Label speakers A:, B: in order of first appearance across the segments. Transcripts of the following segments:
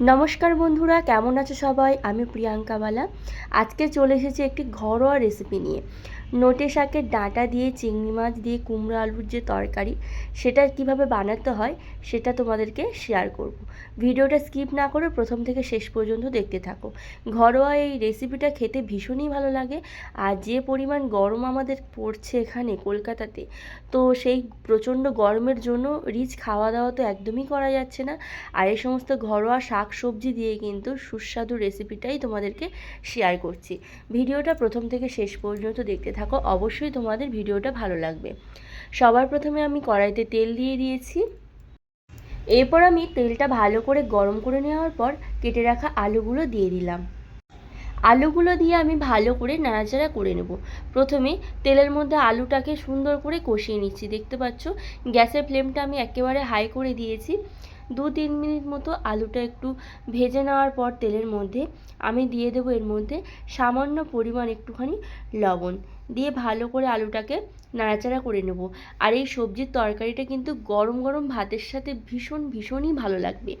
A: নমস্কার বন্ধুরা, কেমন আছে সবাই? আমি প্রিয়াঙ্কা বালা আজকে চলে এসেছি একটি ঘরোয়া রেসিপি নিয়ে। নোটে শাকের ডাঁটা দিয়ে, চিংড়ি মাছ দিয়ে, কুমড়ো আলুর যে তরকারি, সেটা কীভাবে বানাতে হয়, সেটা তোমাদেরকে শেয়ার করব। ভিডিওটা স্কিপ না করে প্রথম থেকে শেষ পর্যন্ত দেখতে থাকো। ঘরোয়া এই রেসিপিটা খেতে ভীষণই ভালো লাগে। আর যে পরিমাণ গরম আমাদের পড়ছে এখানে কলকাতাতে, তো সেই প্রচণ্ড গরমের জন্য রিচ খাওয়া দাওয়া তো একদমই করা যাচ্ছে না। আর এই সমস্ত ঘরোয়া শাক সবজি দিয়ে কিন্তু সুস্বাদু রেসিপিটাই তোমাদেরকে শেয়ার করছি। ভিডিওটা প্রথম থেকে শেষ পর্যন্ত দেখতে থাকো, অবশ্যই তোমাদের ভিডিওটা ভালো লাগবে। সবার প্রথমে আমি কড়াইতে তেল দিয়ে দিয়েছি। এরপর আমি তেলটা ভালো করে গরম করে নেওয়ার পর কেটে রাখা আলুগুলো দিয়ে দিলাম। আলুগুলো দিয়ে আমি ভালো করে নাড়াচাড়া করে নেব। প্রথমে তেলের মধ্যে আলুটাকে সুন্দর করে কষিয়ে নিচ্ছি, দেখতে পাচ্ছ? গ্যাসের ফ্লেমটা আমি একেবারে হাই করে দিয়েছি। দু তিন মিনিট মতো আলুটা একটু ভেজে নেওয়ার পর তেলের মধ্যে আমি দিয়ে দেবো এর মধ্যে সামান্য পরিমাণ একটুখানি লবণ। দিয়ে ভালো করে আলুটাকে নাড়াচাড়া করে নেব। আর এই সবজির তরকারিটা কিন্তু গরম গরম ভাতের সাথে ভীষণ ভীষণই ভালো লাগবে।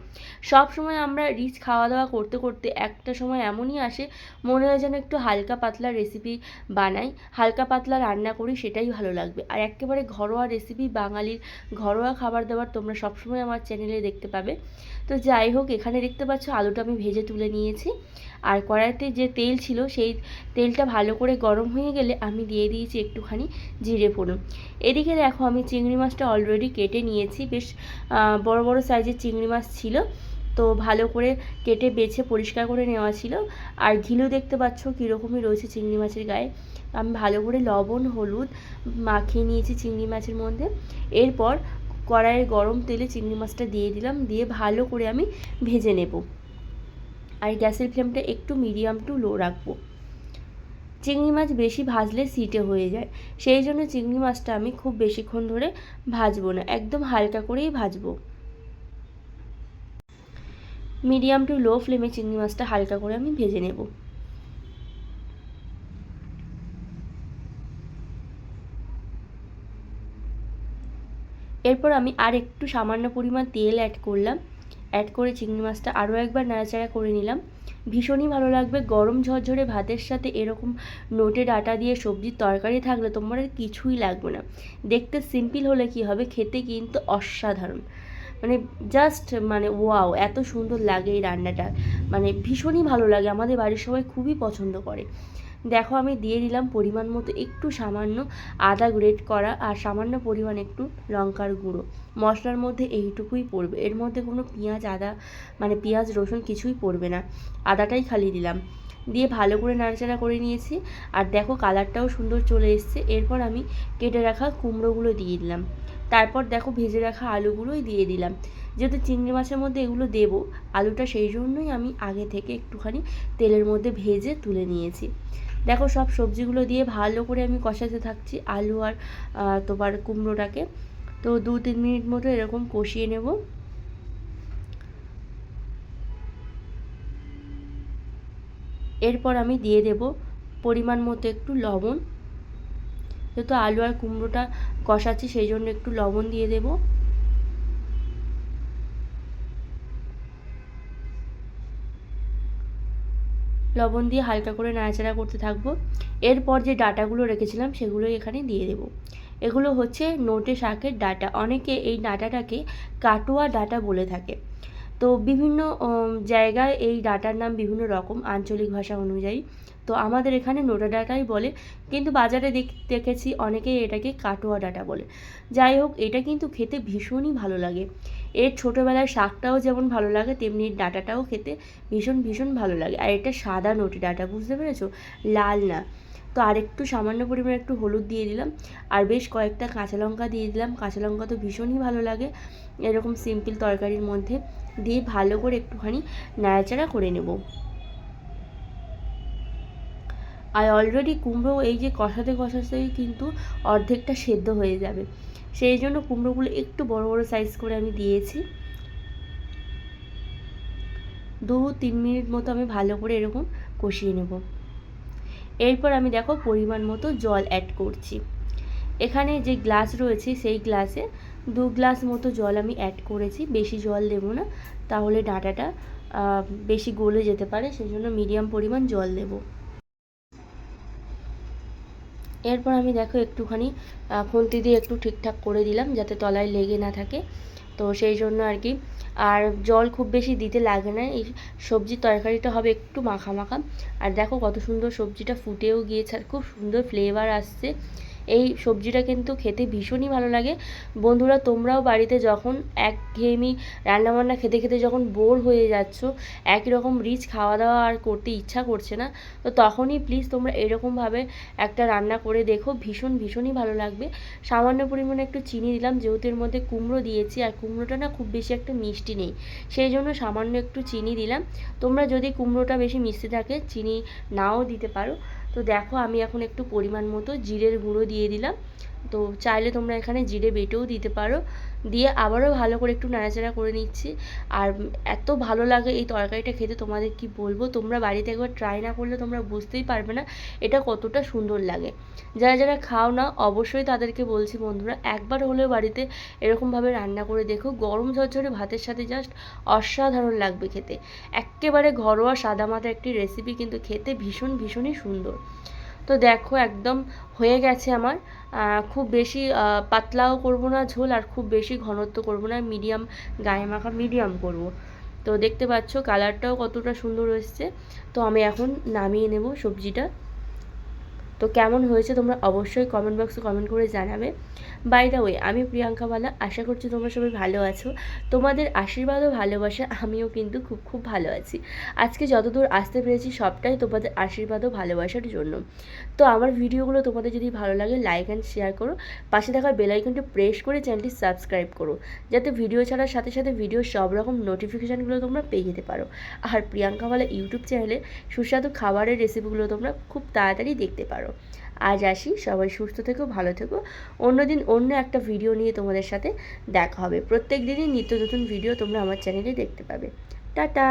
A: সব সময় আমরা রিচ খাওয়া দাওয়া করতে করতে একটা সময় এমনই আসে, মনে হয় যেন একটু হালকা পাতলা রেসিপি বানাই, হালকা পাতলা রান্না করি সেটাই ভালো লাগবে। আর একেবারে ঘরোয়া রেসিপি বাঙালির ঘরোয়া খাবার দাবার তোমরা সবসময় আমার চ্যানেলে দেখতে পাবে। তো যাই হোক, এখানে দেখতে পাচ্ছ আলুটা আমি ভেজে তুলে নিয়েছি। আর কড়াইতে যে তেল ছিল সেই তেলটা ভালো করে গরম হয়ে গেলে আমি দিয়ে দিয়েছি একটুখানি জিরে ফোড়ন এদিকে দেখো, আমি চিংড়ি মাছটা অলরেডি কেটে নিয়েছি। বেশ বড় বড় সাইজের চিংড়ি মাছ ছিল। তো ভালো করে কেটে বেছে পরিষ্কার করে নেওয়া ছিল। আর ঘিলু দেখতে পাচ্ছ কীরকমই রয়েছে চিংড়ি মাছের গায়ে। আমি ভালো করে লবণ, হলুদ মাখিয়ে নিয়েছি চিংড়ি মাছের মধ্যে। এরপর কড়াইয়ের গরম তেলে চিংড়ি মাছটা দিয়ে দিলাম। দিয়ে ভালো করে আমি ভেজে নেব। আর গ্যাসের ফ্লেমটা একটু মিডিয়াম টু লো রাখব। চিংড়ি মাছ বেশি ভাজলে সিটে হয়ে যায়। সেই জন্য চিংড়ি মাছটা আমি খুব বেশিক্ষণ ধরে ভাজবো না, একদম হালকা করেই ভাজবো। মিডিয়াম টু লো ফ্লেমে চিংড়ি মাছটা হালকা করে আমি ভেজে নেব। এরপর আমি আর একটু সামান্য পরিমাণ তেল অ্যাড করলাম। অ্যাড করে চিংড়ি মাছটা আরও একবার নাড়াচাড়া করে নিলাম। ভীষণই ভালো লাগবে, গরম ঝরঝরে ভাতের সাথে এরকম নোটে ডাটা দিয়ে সবজির তরকারি থাকলে তোমার আর কিছুই লাগবে না। দেখতে সিম্পল হলে কি হবে, খেতে কিন্তু অসাধারণ। মানে জাস্ট মানে ওয়াও এত সুন্দর লাগে এই রান্নাটা। মানে ভীষণই ভালো লাগে, আমাদের বাড়ির সবাই খুবই পছন্দ করে। দেখো আমি দিয়ে দিলাম পরিমাণ মতো একটু সামান্য আদা গ্রেট করা আর সামান্য পরিমাণ একটু লঙ্কার গুঁড়ো। মশলার মধ্যে এইটুকুই পড়বে। এর মধ্যে কোনো পেঁয়াজ, আদা মানে পেঁয়াজ, রসুন কিছুই পড়বে না। আদাটাই খালি দিলাম। দিয়ে ভালো করে নাড়াচাড়া করে নিয়েছি। আর দেখো কালারটাও সুন্দর চলে এসছে। এরপর আমি কেটে রাখা কুমড়োগুলো দিয়ে দিলাম। তারপর দেখো ভেজে রাখা আলুগুলোই দিয়ে দিলাম। যেহেতু চিংড়ি মাছের মধ্যে এগুলো দেব, আলুটা সেই জন্যই আমি আগে থেকে একটুখানি তেলের মধ্যে ভেজে তুলে নিয়েছি। দেখো, সব সবজিগুলো দিয়ে ভালো করে আমি কষাতে থাকছি আলু আর তোমার কুমড়োটাকে। তো দু তিন মিনিট মতো এরকম কষিয়ে নেব। এরপর আমি দিয়ে দেব পরিমাণ মতো একটু লবণ। যেহেতু আলু আর কুমড়োটা কষাচ্ছি, সেই জন্য একটু লবণ দিয়ে দেবো। লবণ দিয়ে হালকা করে নাড়াচাড়া করতে থাকব। এরপর যে ডাটাগুলো রেখেছিলাম, সেগুলোই এখানে দিয়ে দেবো। এগুলো হচ্ছে নোটে শাকের ডাটা। অনেকে এই ডাটাটাকে কাটোয়া ডাটা বলে থাকে। তো বিভিন্ন জায়গায় এই ডাটার নাম বিভিন্ন রকম আঞ্চলিক ভাষা অনুযায়ী। তো আমাদের এখানে নোটা ডাটাই বলে। কিন্তু বাজারে দেখ, দেখেছি অনেকেই এটাকে কাটোয়া ডাটা বলে। যাই হোক, এটা কিন্তু খেতে ভীষণই ভালো লাগে। এর ছোটোবেলার শাকটাও যেমন ভালো লাগে, তেমনি ডাঁটাটাও ডাটাটাও খেতে ভীষণ ভীষণ ভালো লাগে। আর এটা সাদা নোটি ডাটা, বুঝতে পেরেছ? লাল না। তো আরেকটু সামান্য পরিমাণে একটু হলুদ দিয়ে দিলাম। আর বেশ কয়েকটা কাঁচা লঙ্কা দিয়ে দিলাম। কাঁচা লঙ্কা তো ভীষণই ভালো লাগে। এরকম সিম্পল তরকারির মধ্যে দিয়ে ভালো করে একটুখানি নাড়াচাড়া করে নেব। আর অলরেডি কুমড়ো এই যে কষাতে কষাতেই কিন্তু অর্ধেকটা সেদ্ধ হয়ে যাবে। সেই জন্য কুমড়োগুলো একটু বড় বড় সাইজ করে আমি দিয়েছি। দু তিন মিনিট মতো আমি ভালো করে এরকম কষিয়ে নেব। এরপর আমি দেখো পরিমাণ মতো জল অ্যাড করছি। এখানে যে গ্লাস রয়েছে সেই গ্লাসে দু গ্লাস মতো জল আমি অ্যাড করেছি। বেশি জল দেবো না, তাহলে ডাঁটাটা বেশি গলে যেতে পারে। সেই জন্য মিডিয়াম পরিমাণ জল দেব। এরপর আমি দেখো একটুখানি খুন্তি দিয়ে একটু ঠিকঠাক করে দিলাম যাতে তলায় লেগে না থাকে। তো সেই জন্য আর কি। আর জল খুব বেশি দিতে লাগে না। এই সবজির তরকারিটা হবে একটু মাখা মাখা। আর দেখো কত সুন্দর সবজিটা ফুটেও গিয়েছে। আর খুব সুন্দর ফ্লেভার আসছে। এই সবজিটা কিন্তু খেতে ভীষণই ভালো লাগে। বন্ধুরা, তোমরাও বাড়িতে যখন একঘেয়েমি রান্নাবান্না খেতে খেতে যখন বোর হয়ে যাচ্ছ, একই রকম রিচ খাওয়া দাওয়া আর করতে ইচ্ছা করছে না, তো তখনই প্লিজ তোমরা এরকমভাবে একটা রান্না করে দেখো, ভীষণ, ভীষণই ভালো লাগবে। সামান্য পরিমাণে একটু চিনি দিলাম, যেহেতু এর মধ্যে কুমড়ো দিয়েছি, আর কুমড়োটা না খুব বেশি একটা মিষ্টি নেই, সেই জন্য সামান্য একটু চিনি দিলাম। তোমরা যদি কুমড়োটা বেশি মিষ্টি থাকে, চিনি নাও দিতে পারো। তো দেখো আমি এখন একটু পরিমাণ মতো জিরের গুঁড়ো দিয়ে দিলাম। তো চাইলে তোমরা এখানে জিরে বেটেও দিতে পারো। দিয়ে আবারও ভালো করে একটু নাড়াচাড়া করে নিচ্ছি। আর এত ভালো লাগে এই তরকারিটা খেতে, তোমাদের কি বলব? তোমরা বাড়িতে একবার ট্রাই না করলে তোমরা বুঝতেই পারবে না এটা কতটা সুন্দর লাগে। যারা যারা খাও না, অবশ্যই তাদেরকে বলছি বন্ধুরা, একবার হলেও বাড়িতে এরকমভাবে রান্না করে দেখো। গরম ঝরঝরে ভাতের সাথে জাস্ট অসাধারণ লাগবে খেতে। এক্কেবারে ঘরোয়া সাদা সাদামাটা একটি রেসিপি কিন্তু খেতে ভীষণ ভীষণই সুন্দর। তো দেখো একদম হয়ে গেছে আমার। খুব বেশি পাতলাও করব না ঝোল আর খুব বেশি ঘনত্ব করব না, মিডিয়াম গায়ে মাখা মিডিয়াম করব। তো দেখতে পাচ্ছ কালারটাও কতটা সুন্দর এসছে। তো আমি এখন নামিয়ে নেব সবজিটা। তো কেমন হয়েছে তোমরা অবশ্যই কমেন্ট বক্সে কমেন্ট করে জানাবে। বাই দ্য ওয়ে আমি প্রিয়াঙ্কা বালা, আশা করছি তোমরা সবাই ভালো আছো। তোমাদের আশীর্বাদ ও ভালোবাসা আমিও কিন্তু খুব খুব ভালো আছি। আজকে যতদূর আসতে পেরেছি সবটাই তোমাদের আশীর্বাদ ও ভালোবাসার জন্য। তো আমার ভিডিওগুলো তোমাদের যদি ভালো লাগে লাইক অ্যান্ড শেয়ার করো। পাশে থাকা বেল আইকনটি প্রেস করে চ্যানেলটি সাবস্ক্রাইব করো। যাতে ভিডিও ছাড়ার সাথে সাথে ভিডিও সব রকম নোটিফিকেশানগুলো তোমরা পেয়ে যেতে পারো। আর প্রিয়াঙ্কা বালা ইউটিউব চ্যানেলে সুস্বাদু খাবারের রেসিপিগুলো তোমরা খুব তাড়াতাড়ি দেখতে পারো আজ আসি, সবাই সুস্থ থেকো, ভালো থেকো। অন্যদিন অন্য একটা ভিডিও নিয়ে তোমাদের সাথে দেখা হবে। প্রত্যেক দিনই নিত্য নতুন ভিডিও তোমরা আমার চ্যানেলে দেখতে পাবে। টাটা!